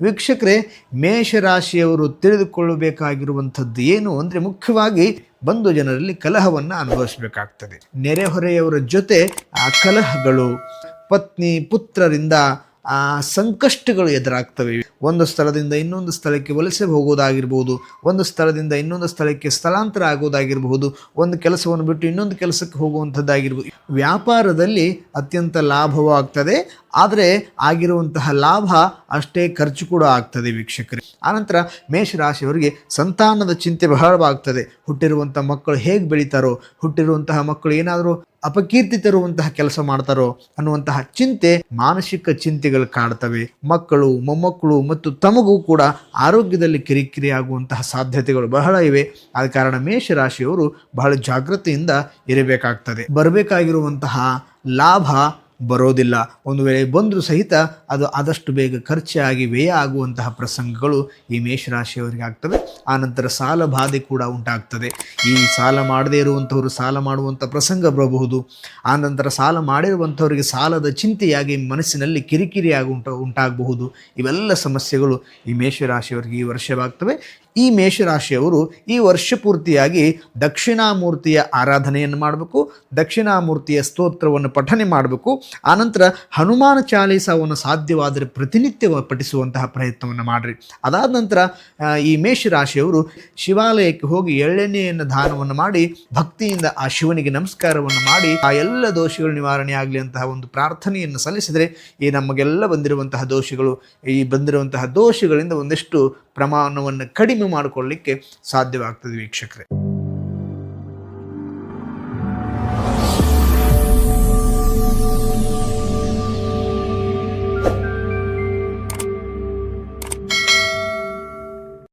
ವೀಕ್ಷಕರೇ, ಮೇಷರಾಶಿಯವರು ತಿಳಿದುಕೊಳ್ಳಬೇಕಾಗಿರುವಂಥದ್ದು ಏನು ಅಂದರೆ ಮುಖ್ಯವಾಗಿ ಬಂದು ಜನರಲ್ಲಿ ಕಲಹವನ್ನು ಅನುಭವಿಸಬೇಕಾಗ್ತದೆ. ನೆರೆಹೊರೆಯವರ ಜೊತೆ ಆ ಕಲಹಗಳು, ಪತ್ನಿ, ಪುತ್ರರಿಂದ ಆ ಸಂಕಷ್ಟಗಳು ಎದುರಾಗ್ತವೆ. ಒಂದು ಸ್ಥಳದಿಂದ ಇನ್ನೊಂದು ಸ್ಥಳಕ್ಕೆ ವಲಸೆ ಹೋಗೋದಾಗಿರ್ಬೋದು, ಒಂದು ಸ್ಥಳದಿಂದ ಇನ್ನೊಂದು ಸ್ಥಳಕ್ಕೆ ಸ್ಥಳಾಂತರ ಆಗೋದಾಗಿರಬಹುದು, ಒಂದು ಕೆಲಸವನ್ನು ಬಿಟ್ಟು ಇನ್ನೊಂದು ಕೆಲಸಕ್ಕೆ ಹೋಗುವಂಥದ್ದಾಗಿರ್ಬೋದು. ವ್ಯಾಪಾರದಲ್ಲಿ ಅತ್ಯಂತ ಲಾಭವಾಗ್ತದೆ ಆದರೆ ಆಗಿರುವಂತಹ ಲಾಭ ಅಷ್ಟೇ ಖರ್ಚು ಕೂಡ ಆಗ್ತದೆ ವೀಕ್ಷಕರಿಗೆ ಆನಂತರ ಮೇಷರಾಶಿಯವರಿಗೆ ಸಂತಾನದ ಚಿಂತೆ ಬಹಳವಾಗ್ತದೆ. ಹುಟ್ಟಿರುವಂಥ ಮಕ್ಕಳು ಹೇಗೆ ಬೆಳೀತಾರೋ, ಹುಟ್ಟಿರುವಂತಹ ಮಕ್ಕಳು ಏನಾದರೂ ಅಪಕೀರ್ತಿ ತರುವಂತಹ ಕೆಲಸ ಮಾಡ್ತಾರೋ ಅನ್ನುವಂತಹ ಚಿಂತೆ, ಮಾನಸಿಕ ಚಿಂತೆಗಳು ಕಾಡ್ತವೆ. ಮಕ್ಕಳು, ಮೊಮ್ಮಕ್ಕಳು ಮತ್ತು ತಮಗೂ ಕೂಡ ಆರೋಗ್ಯದಲ್ಲಿ ಕಿರಿಕಿರಿ ಆಗುವಂತಹ ಸಾಧ್ಯತೆಗಳು ಬಹಳ ಇವೆ. ಆದ ಕಾರಣ ಮೇಷರಾಶಿಯವರು ಬಹಳ ಜಾಗೃತಿಯಿಂದ ಇರಬೇಕಾಗ್ತದೆ. ಬರಬೇಕಾಗಿರುವಂತಹ ಲಾಭ ಬರೋದಿಲ್ಲ. ಒಂದು ವೇಳೆ ಬಂದರೂ ಸಹಿತ ಅದು ಆದಷ್ಟು ಬೇಗ ಖರ್ಚಾಗಿ ವ್ಯಯ ಆಗುವಂತಹ ಪ್ರಸಂಗಗಳು ಈ ಮೇಷರಾಶಿಯವರಿಗೆ ಆಗ್ತವೆ. ಆನಂತರ ಸಾಲ ಬಾಧೆ ಕೂಡ ಉಂಟಾಗ್ತದೆ. ಈ ಸಾಲ ಮಾಡದೇ ಇರುವಂಥವರು ಸಾಲ ಮಾಡುವಂಥ ಪ್ರಸಂಗ ಬರಬಹುದು. ಆನಂತರ ಸಾಲ ಮಾಡಿರುವಂಥವರಿಗೆ ಸಾಲದ ಚಿಂತೆಯಾಗಿ ಮನಸ್ಸಿನಲ್ಲಿ ಕಿರಿಕಿರಿಯಾಗಿ ಉಂಟು ಉಂಟ, ಉಂಟಾಗಬಹುದು. ಇವೆಲ್ಲ ಸಮಸ್ಯೆಗಳು ಈ ಮೇಷರಾಶಿಯವರಿಗೆ ಈ ವರ್ಷವಾಗ್ತವೆ. ಈ ಮೇಷರಾಶಿಯವರು ಈ ವರ್ಷ ಪೂರ್ತಿಯಾಗಿ ದಕ್ಷಿಣಾಮೂರ್ತಿಯ ಆರಾಧನೆಯನ್ನು ಮಾಡಬೇಕು, ದಕ್ಷಿಣಾಮೂರ್ತಿಯ ಸ್ತೋತ್ರವನ್ನು ಪಠನೆ ಮಾಡಬೇಕು. ಆನಂತರ ಹನುಮಾನ ಚಾಲೀಸವನ್ನು ಸಾಧ್ಯವಾದರೆ ಪ್ರತಿನಿತ್ಯ ಪಠಿಸುವಂತಹ ಪ್ರಯತ್ನವನ್ನು ಮಾಡಿರಿ. ಅದಾದ ನಂತರ ಈ ಮೇಷರಾಶಿಯವರು ಶಿವಾಲಯಕ್ಕೆ ಹೋಗಿ ಎಳ್ಳೆಣ್ಣೆಯನ್ನು ದಾನವನ್ನು ಮಾಡಿ, ಭಕ್ತಿಯಿಂದ ಆ ಶಿವನಿಗೆ ನಮಸ್ಕಾರವನ್ನು ಮಾಡಿ, ಆ ಎಲ್ಲ ದೋಷಗಳು ನಿವಾರಣೆ ಆಗಲಿ ಅಂತಹ ಒಂದು ಪ್ರಾರ್ಥನೆಯನ್ನು ಸಲ್ಲಿಸಿದರೆ ಈ ನಮಗೆಲ್ಲ ಬಂದಿರುವಂತಹ ದೋಷಗಳು, ಈ ಬಂದಿರುವಂತಹ ದೋಷಗಳಿಂದ ಒಂದಿಷ್ಟು ಪ್ರಮಾಣವನ್ನು ಕಡಿಮೆ ಮಾಡಿಕೊಳ್ಳಲಿಕ್ಕೆ ಸಾಧ್ಯವಾಗ್ತದೆ ವೀಕ್ಷಕರೇ.